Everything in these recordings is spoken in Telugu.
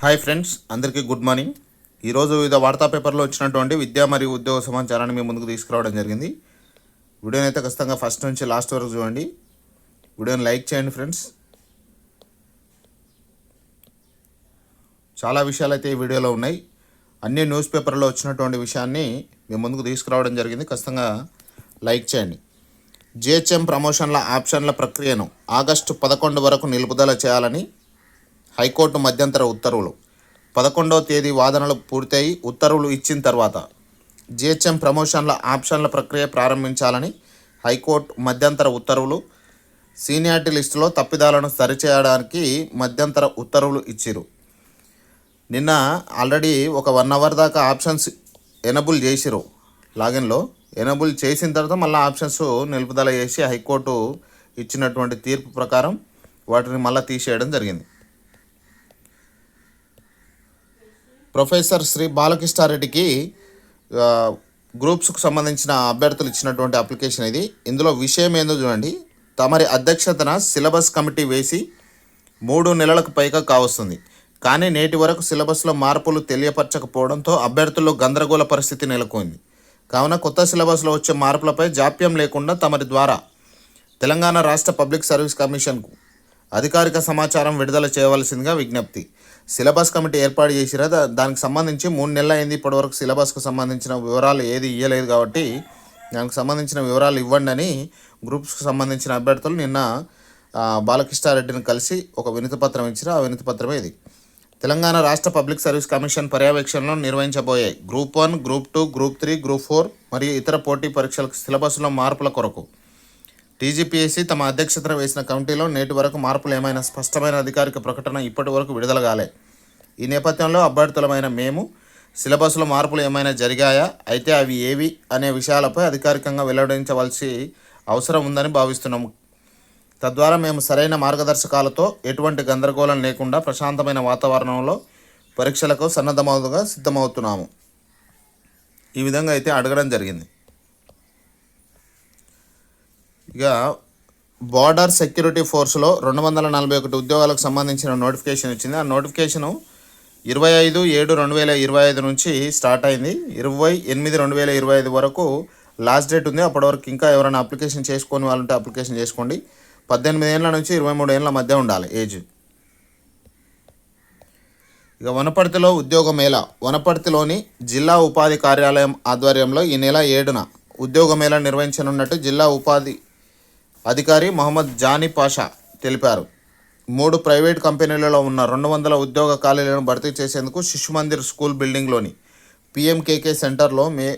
హాయ్ ఫ్రెండ్స్ అందరికీ గుడ్ మార్నింగ్ ఈరోజు వివిధ వార్తా పేపర్లో వచ్చినటువంటి విద్యా మరియు ఉద్యోగ సమాచారాన్ని మీ ముందుకు తీసుకురావడం జరిగింది. వీడియోని అయితే ఖచ్చితంగా ఫస్ట్ నుంచి లాస్ట్ వరకు చూడండి. వీడియోని లైక్ చేయండి ఫ్రెండ్స్ చాలా విషయాలు అయితే ఈ వీడియోలో ఉన్నాయి. అన్ని న్యూస్ పేపర్లో వచ్చినటువంటి విషయాన్ని మీ ముందుకు తీసుకురావడం జరిగింది. ఖచ్చితంగా లైక్ చేయండి. జిహెచ్ఎం ప్రమోషన్ల ఆప్షన్ల ప్రక్రియను ఆగస్టు పదకొండు వరకు నిలుపుదల చేయాలని హైకోర్టు మధ్యంతర ఉత్తర్వులు. పదకొండవ తేదీ వాదనలు పూర్తయి ఉత్తర్వులు ఇచ్చిన తర్వాత జిహెచ్ఎం ప్రమోషన్ల ఆప్షన్ల ప్రక్రియ ప్రారంభించాలని హైకోర్టు మధ్యంతర ఉత్తర్వులు సీనియారిటీ లిస్టులో తప్పిదాలను సరిచేయడానికి మధ్యంతర ఉత్తర్వులు ఇచ్చిరు నిన్న ఆల్రెడీ ఒక వన్ అవర్ దాకా ఆప్షన్స్ ఎనబుల్ చేసిరు లాగిన్లో ఎనబుల్ చేసిన తర్వాత మళ్ళీ ఆప్షన్స్ నిలుపుదల చేసి హైకోర్టు ఇచ్చినటువంటి తీర్పు ప్రకారం వాటిని మళ్ళీ తీసేయడం జరిగింది. ప్రొఫెసర్ శ్రీ బాలకృష్ణారెడ్డికి గ్రూప్స్కు సంబంధించిన అభ్యర్థులు ఇచ్చినటువంటి అప్లికేషన్ ఇది. ఇందులో విషయం ఏందో చూడండి. తమరి అధ్యక్షతన సిలబస్ కమిటీ వేసి మూడు నెలలకు పైగా కావస్తుంది. కానీ నేటి వరకు సిలబస్లో మార్పులు తెలియపరచకపోవడంతో అభ్యర్థుల్లో గందరగోళ పరిస్థితి నెలకొంది. కావున కొత్త సిలబస్లో వచ్చే మార్పులపై జాప్యం లేకుండా తమరి ద్వారా తెలంగాణ రాష్ట్ర పబ్లిక్ సర్వీస్ కమిషన్కు అధికారిక సమాచారం విడుదల చేయవలసిందిగా విజ్ఞప్తి. సిలబస్ కమిటీ ఏర్పాటు చేసిరా? దానికి సంబంధించి మూడు నెలలు అయింది ఇప్పటివరకు సిలబస్కు సంబంధించిన వివరాలు ఏది ఇవ్వలేదు కాబట్టి దానికి సంబంధించిన వివరాలు ఇవ్వండి అని గ్రూప్స్కి సంబంధించిన అభ్యర్థులు నిన్న బాలకృష్ణారెడ్డిని కలిసి ఒక వినతి పత్రం ఇచ్చిన ఆ వినతి పత్రమే ఇది. తెలంగాణ రాష్ట్ర పబ్లిక్ సర్వీస్ కమిషన్ పర్యవేక్షణలో నిర్వహించబోయే group one group two group three group four మరియు ఇతర పోటీ పరీక్షలకు సిలబస్లో మార్పుల కొరకు టీజీపీఎస్సీ తమ అధ్యక్షతన వేసిన కమిటీలో నేటి వరకు మార్పులు ఏమైనా స్పష్టమైన అధికారిక ప్రకటన ఇప్పటి వరకు విడుదల కాలే. ఈ నేపథ్యంలో అభ్యర్థులమైన మేము సిలబస్లో మార్పులు ఏమైనా జరిగాయా? అయితే అవి ఏవి అనే విషయాలపై అధికారికంగా వెల్లడించవలసి అవసరం ఉందని భావిస్తున్నాము తద్వారా మేము సరైన మార్గదర్శకాలతో ఎటువంటి గందరగోళం లేకుండా ప్రశాంతమైన వాతావరణంలో పరీక్షలకు సన్నద్ధమవుగా సిద్ధమవుతున్నాము. ఈ విధంగా అయితే అడగడం జరిగింది. ఇక బార్డర్ సెక్యూరిటీ ఫోర్స్లో రెండు వందల నలభై ఒకటి ఉద్యోగాలకు సంబంధించిన నోటిఫికేషన్ వచ్చింది. ఆ నోటిఫికేషను ఇరవై ఐదు ఏడు రెండు వేల ఇరవై ఐదు నుంచి స్టార్ట్ అయింది. ఇరవై ఎనిమిది రెండు వేల ఇరవై ఐదు వరకు లాస్ట్ డేట్ ఉంది. అప్పటి వరకు ఇంకా ఎవరైనా అప్లికేషన్ చేసుకొని వాళ్ళంటే అప్లికేషన్ చేసుకోండి. పద్దెనిమిది ఏళ్ళ నుంచి ఇరవై మూడు ఏళ్ళ మధ్య ఉండాలి ఏజ్. ఇక వనపర్తిలో ఉద్యోగ మేళా. వనపర్తిలోని జిల్లా ఉపాధి కార్యాలయం ఆధ్వర్యంలో ఈ నెల ఏడున ఉద్యోగ మేళ నిర్వహించనున్నట్టు జిల్లా ఉపాధి అధికారి మహమ్మద్ జానీ పాషా తెలిపారు. మూడు ప్రైవేట్ కంపెనీలలో ఉన్న రెండు వందల ఉద్యోగ ఖాళీలను భర్తీ చేసేందుకు శిశు మందిర్ స్కూల్ బిల్డింగ్లోని పిఎంకేకే సెంటర్లో మే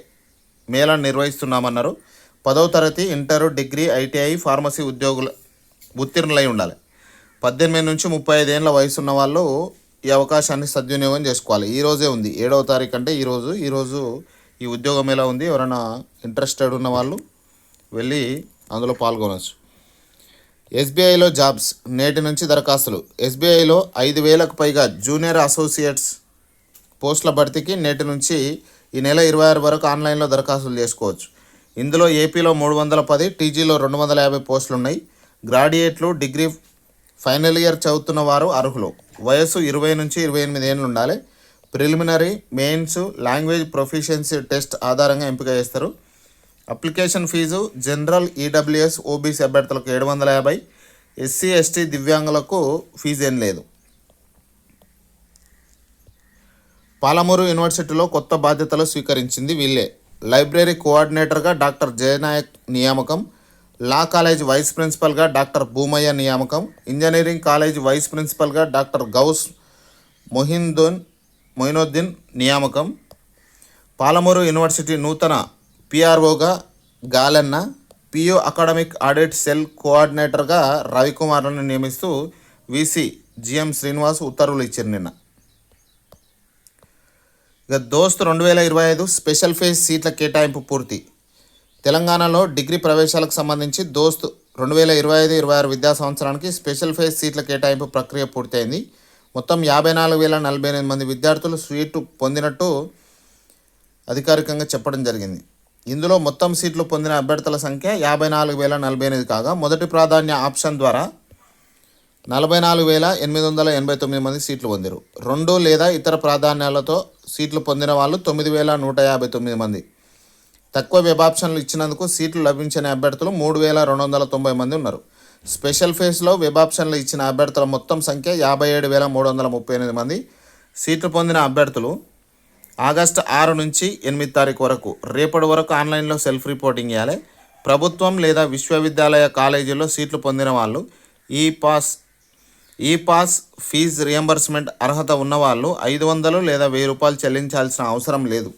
మేళా నిర్వహిస్తున్నామన్నారు. పదవ తరగతి ఇంటర్ డిగ్రీ ఐటీఐ ఫార్మసీ ఉద్యోగులు ఉత్తీర్ణులై ఉండాలి. పద్దెనిమిది నుంచి ముప్పై ఐదేళ్ళ వయసున్న వాళ్ళు ఈ అవకాశాన్ని సద్వినియోగం చేసుకోవాలి. ఈరోజే ఉంది. ఏడవ తారీఖు అంటే ఈరోజు ఈరోజు ఈ ఉద్యోగం ఎలా ఉంది? ఎవరైనా ఇంట్రెస్టెడ్ ఉన్న వాళ్ళు వెళ్ళి అందులో పాల్గొనవచ్చు ఎస్బీఐలో జాబ్స్ నేటి నుంచి దరఖాస్తులు. ఎస్బీఐలో ఐదు వేలకు పైగా జూనియర్ అసోసియేట్స్ పోస్టుల భర్తీకి నేటి నుంచి ఈ నెల ఇరవై ఆరు వరకు ఆన్లైన్లో దరఖాస్తులు చేసుకోవచ్చు. ఇందులో ఏపీలో మూడు వందల పది టీజీలో రెండు వందల యాభై పోస్టులు ఉన్నాయి గ్రాడ్యుయేట్లు డిగ్రీ ఫైనల్ ఇయర్ చదువుతున్న వారు అర్హులు. వయస్సు ఇరవై నుంచి ఇరవై ఎనిమిది ఏళ్ళు ఉండాలి. Preliminary mains language proficiency test ఆధారంగా ఎంపిక చేస్తారు. Application fee general EWS OBC అభ్యర్థులకు ఏడు వందల యాభై ఎస్సీ ఎస్టీ దివ్యాంగులకు ఫీజు ఏం లేదు. పాలమూరు యూనివర్సిటీలో కొత్త బాధ్యతలు స్వీకరించింది వీళ్ళే. లైబ్రరీ కోఆర్డినేటర్గా డాక్టర్ జయనాయక్ నియామకం లా కాలేజ్ వైస్ ప్రిన్సిపల్గా డాక్టర్ భూమయ్య నియామకం ఇంజనీరింగ్ కాలేజ్ వైస్ ప్రిన్సిపల్గా డాక్టర్ గౌస్ మొహిందోన్ మొయినుద్దీన్ నియామకం. పాలమూరు యూనివర్సిటీ నూతన పిఆర్ఓగా గాలన్న పిఓ అకాడమిక్ ఆడిట్ సెల్ కోఆర్డినేటర్గా రవికుమార్లను నియమిస్తూ వీసీ జిఎం శ్రీనివాస్ ఉత్తర్వులు ఇచ్చారు నిన్న. ఇక దోస్త్ రెండు వేల ఇరవై ఐదు స్పెషల్ ఫేజ్ సీట్ల కేటాయింపు పూర్తి. తెలంగాణలో డిగ్రీ ప్రవేశాలకు సంబంధించి దోస్త్ రెండు వేల ఇరవై ఐదు ఇరవై ఆరు విద్యా సంవత్సరానికి స్పెషల్ ఫేజ్ సీట్ల కేటాయింపు ప్రక్రియ పూర్తయింది. మొత్తం యాభై నాలుగు వేల నలభై ఎనిమిది మంది విద్యార్థులు సీటు పొందినట్టు అధికారికంగా చెప్పడం జరిగింది. ఇందులో మొత్తం సీట్లు పొందిన అభ్యర్థుల సంఖ్య యాభై నాలుగు వేల నలభై ఎనిమిది కాగా మొదటి ప్రాధాన్య ఆప్షన్ ద్వారా నలభై నాలుగు వేల ఎనిమిది వందల ఎనభై తొమ్మిది మంది సీట్లు పొందిరు. రెండు లేదా ఇతర ప్రాధాన్యాలతో సీట్లు పొందిన వాళ్ళు తొమ్మిది వేల నూట యాభై తొమ్మిది మంది. తక్కువ వెబ్ ఆప్షన్లు ఇచ్చినందుకు సీట్లు లభించని అభ్యర్థులు మూడు వేల రెండు వందల తొంభై మంది ఉన్నారు. స్పెషల్ ఫేస్లో వెబ్ ఆప్షన్లు ఇచ్చిన అభ్యర్థుల మొత్తం సంఖ్య యాభై ఏడు వేల మూడు వందల ముప్పై ఎనిమిది మంది. సీట్లు పొందిన అభ్యర్థులు ఆగస్టు ఆరు నుంచి ఎనిమిది తారీఖు వరకు. రేపటి వరకు ఆన్లైన్లో సెల్ఫ్ రిపోర్టింగ్ చేయాలి ప్రభుత్వం లేదా విశ్వవిద్యాలయ కాలేజీలో సీట్లు పొందిన వాళ్ళు ఈ పాస్ ఈ పాస్ ఫీజు రియంబర్స్మెంట్ అర్హత ఉన్నవాళ్ళు ఐదు వందలు లేదా వెయ్యి రూపాయలు చెల్లించాల్సిన అవసరం లేదు.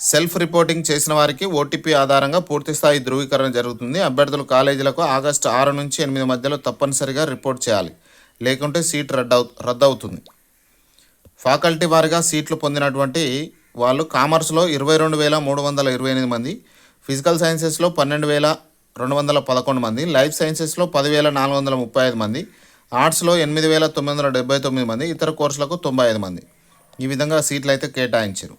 సెల్ఫ్ రిపోర్టింగ్ చేసిన వారికి ఓటీపీ ఆధారంగా పూర్తిస్థాయి ధృవీకరణ జరుగుతుంది. అభ్యర్థులు కాలేజీలకు ఆగస్టు ఆరు నుంచి ఎనిమిది మధ్యలో తప్పనిసరిగా రిపోర్ట్ చేయాలి. లేకుంటే సీట్ రద్దు రద్దవుతుంది. ఫ్యాకల్టీ వారిగా సీట్లు పొందినటువంటి వాళ్ళు కామర్స్లో ఇరవై రెండు వేల మూడు వందల ఇరవై ఎనిమిది మంది ఫిజికల్ సైన్సెస్లో పన్నెండు వేల రెండు వందల పదకొండు మంది లైఫ్ సైన్సెస్లో పదివేల నాలుగు వందల ముప్పై ఐదు మంది ఆర్ట్స్లో ఎనిమిది వేల తొమ్మిది వందల డెబ్బై తొమ్మిది మంది ఇతర కోర్సులకు తొంభై ఐదు మంది. ఈ విధంగా సీట్లు అయితే కేటాయించారు.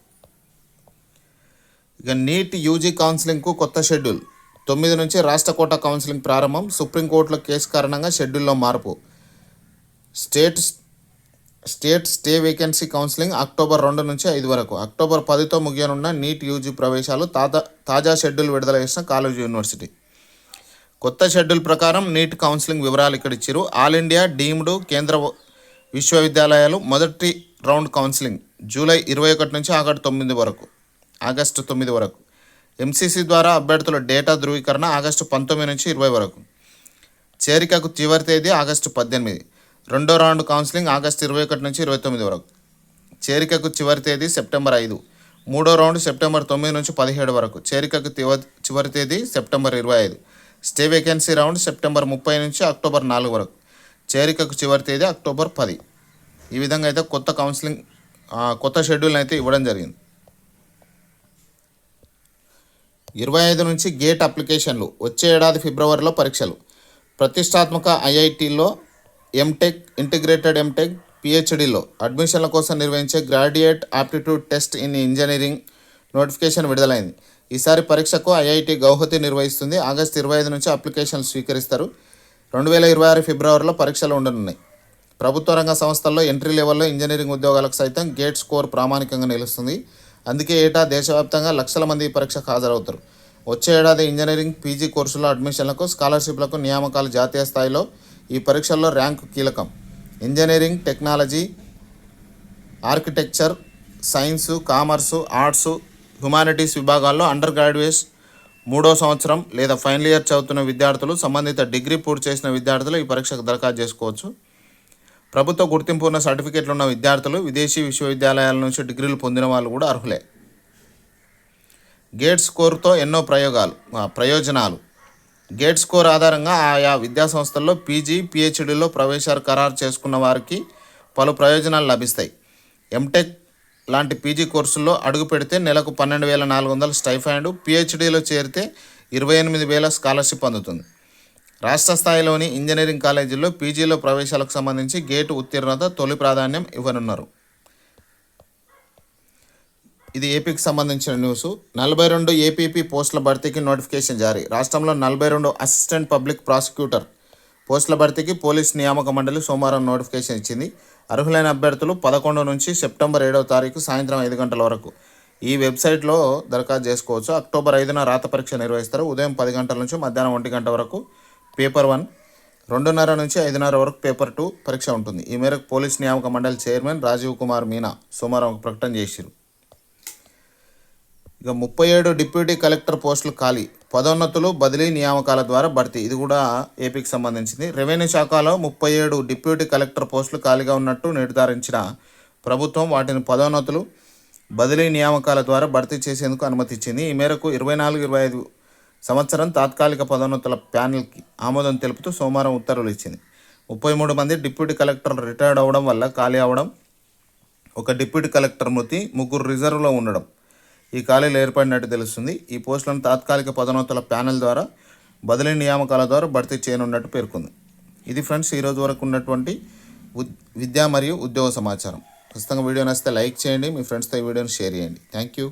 ఇక నీట్ యూజీ కౌన్సిలింగ్కు కొత్త షెడ్యూల్. తొమ్మిది నుంచి రాష్ట్ర కోట కౌన్సిలింగ్ ప్రారంభం సుప్రీంకోర్టులో కేసు కారణంగా షెడ్యూల్లో మార్పు. State state stay vacancy counselling October రెండు నుంచి ఐదు వరకు. అక్టోబర్ పదితో ముగియనున్న నీట్ యూజీ ప్రవేశాలు తాజా తాజా షెడ్యూల్ విడుదల చేసిన కాలేజ్ యూనివర్సిటీ. కొత్త షెడ్యూల్ ప్రకారం నీట్ కౌన్సిలింగ్ వివరాలు ఇక్కడ ఇచ్చారు ఆల్ ఇండియా డీమ్డ్ కేంద్ర విశ్వవిద్యాలయాలు మొదటి రౌండ్ కౌన్సిలింగ్ జూలై ఇరవై ఒకటి నుంచి ఆగస్టు తొమ్మిది వరకు. ఆగస్టు తొమ్మిది వరకు. ఎంసీసీ ద్వారా అభ్యర్థుల డేటా ధృవీకరణ ఆగస్టు పంతొమ్మిది నుంచి ఇరవై వరకు. చేరికకు చివరి తేదీ ఆగస్టు పద్దెనిమిది. రెండో రౌండ్ కౌన్సిలింగ్ ఆగస్టు ఇరవై ఒకటి నుంచి ఇరవై తొమ్మిది వరకు. చేరికకు చివరి తేదీ సెప్టెంబర్ ఐదు. మూడో రౌండ్ సెప్టెంబర్ తొమ్మిది నుంచి పదిహేడు వరకు. చేరికకు చివరి తేదీ సెప్టెంబర్ ఇరవై ఐదు. స్టే వేకెన్సీ రౌండ్ సెప్టెంబర్ ముప్పై నుంచి అక్టోబర్ నాలుగు వరకు. చేరికకు చివరి తేదీ అక్టోబర్ పది. ఈ విధంగా అయితే కొత్త కౌన్సిలింగ్ కొత్త షెడ్యూల్ని అయితే ఇవ్వడం జరిగింది. ఇరవై ఐదు నుంచి గేట్ అప్లికేషన్లు. వచ్చే ఏడాది ఫిబ్రవరిలో పరీక్షలు. ప్రతిష్టాత్మక ఐఐటీల్లో ఎంటెక్ ఇంటిగ్రేటెడ్ ఎంటెక్ పిహెచ్డిలో అడ్మిషన్ల కోసం నిర్వహించే graduate aptitude test in engineering notification విడుదలైంది. ఈసారి పరీక్షకు ఐఐటి గౌహతి నిర్వహిస్తుంది. ఆగస్టు ఇరవై ఐదు నుంచి అప్లికేషన్లు స్వీకరిస్తారు. రెండు వేల ఇరవై ఆరు ఫిబ్రవరిలో పరీక్షలు ఉండనున్నాయి. ప్రభుత్వ రంగ సంస్థల్లో ఎంట్రీ లెవెల్లో ఇంజనీరింగ్ ఉద్యోగాలకు సైతం గేట్ స్కోర్ ప్రామాణికంగా నిలుస్తుంది. అందుకే ఏటా దేశవ్యాప్తంగా లక్షల మంది ఈ పరీక్షకు హాజరవుతారు. వచ్చే ఏడాది ఇంజనీరింగ్ పీజీ కోర్సుల అడ్మిషన్లకు స్కాలర్షిప్లకు నియామకాలు జాతీయ స్థాయిలో ఈ పరీక్షల్లో ర్యాంకు కీలకం. Engineering technology architecture science commerce arts humanities విభాగాల్లో అండర్ గ్రాడ్యుయేట్స్ మూడో సంవత్సరం లేదా ఫైనల్ ఇయర్ చదువుతున్న విద్యార్థులు సంబంధిత డిగ్రీ పూర్తి చేసిన విద్యార్థులు ఈ పరీక్షకు దరఖాస్తు చేసుకోవచ్చు. ప్రభుత్వ గుర్తింపు ఉన్న సర్టిఫికేట్లు ఉన్న విద్యార్థులు విదేశీ విశ్వవిద్యాలయాల నుంచి డిగ్రీలు పొందిన వాళ్ళు కూడా అర్హులే. గేట్ స్కోర్తో ఎన్నో ప్రయోగాలు ప్రయోజనాలు. గేట్ స్కోర్ ఆధారంగా ఆయా విద్యా సంస్థల్లో పీజీ పిహెచ్డీలో ప్రవేశాలు ఖరారు చేసుకున్న వారికి పలు ప్రయోజనాలు లభిస్తాయి. ఎంటెక్ లాంటి పీజీ కోర్సుల్లో అడుగు పెడితే నెలకు పన్నెండు వేల నాలుగు వందల స్టైఫాండ్ పిహెచ్డీలో చేరితే ఇరవై ఎనిమిది వేల స్కాలర్షిప్ అందుతుంది. రాష్ట్ర స్థాయిలోని ఇంజనీరింగ్ కాలేజీల్లో పీజీలో ప్రవేశాలకు సంబంధించి గేటు ఉత్తీర్ణత తొలి ప్రాధాన్యం ఇవ్వనున్నారు. ఇది ఏపీకి సంబంధించిన న్యూస్ నలభై రెండు ఏపీపీ పోస్టుల భర్తీకి నోటిఫికేషన్ జారీ. రాష్ట్రంలో నలభై రెండు అసిస్టెంట్ పబ్లిక్ ప్రాసిక్యూటర్ పోస్టుల భర్తీకి పోలీస్ నియామక మండలి సోమవారం నోటిఫికేషన్ ఇచ్చింది. అర్హులైన అభ్యర్థులు పదకొండు నుంచి సెప్టెంబర్ ఏడవ తారీఖు సాయంత్రం ఐదు గంటల వరకు. ఈ వెబ్సైట్లో దరఖాస్తు చేసుకోవచ్చు. అక్టోబర్ ఐదున రాత పరీక్ష నిర్వహిస్తారు. ఉదయం పది గంటల నుంచి మధ్యాహ్నం ఒంటి గంట వరకు పేపర్ వన్ రెండున్నర నుంచి ఐదున్నర వరకు పేపర్ టూ పరీక్ష ఉంటుంది. ఈ మేరకు పోలీస్ నియామక మండలి చైర్మన్ రాజీవ్ కుమార్ మీనా సోమవారం ఒక ప్రకటన చేశారు. ఇక ముప్పై ఏడు డిప్యూటీ కలెక్టర్ పోస్టులు ఖాళీ. పదోన్నతులు బదిలీ నియామకాల ద్వారా భర్తీ. ఇది కూడా ఏపీకి సంబంధించింది. రెవెన్యూ శాఖలో ముప్పై ఏడు డిప్యూటీ కలెక్టర్ పోస్టులు ఖాళీగా ఉన్నట్టు నిర్ధారించిన ప్రభుత్వం వాటిని పదోన్నతులు బదిలీ నియామకాల ద్వారా భర్తీ చేసేందుకు అనుమతిచ్చింది. ఈ మేరకు ఇరవై నాలుగు ఇరవై ఐదు సంవత్సరం తాత్కాలిక పదోన్నతుల ప్యానెల్కి ఆమోదం తెలుపుతూ సోమవారం ఉత్తర్వులు ఇచ్చింది. ముప్పై మూడు మంది డిప్యూటీ కలెక్టర్లు రిటైర్డ్ అవ్వడం వల్ల ఖాళీ అవ్వడం ఒక డిప్యూటీ కలెక్టర్ మృతి ముగ్గురు రిజర్వ్లో ఉండడం ఈ ఖాళీలు ఏర్పడినట్టు తెలుస్తుంది. ఈ పోస్టులను తాత్కాలిక పదోన్నతుల ప్యానెల్ ద్వారా బదిలీ నియామకాల ద్వారా భర్తీ చేయనున్నట్టు పేర్కొంది. ఇది ఫ్రెండ్స్ ఈరోజు వరకు ఉన్నటువంటి ఉద్- విద్యా మరియు ఉద్యోగ సమాచారం. ఖచ్చితంగా వీడియో నచ్చితే లైక్ చేయండి. మీ ఫ్రెండ్స్తో ఈ వీడియోని షేర్ చేయండి. Thank you.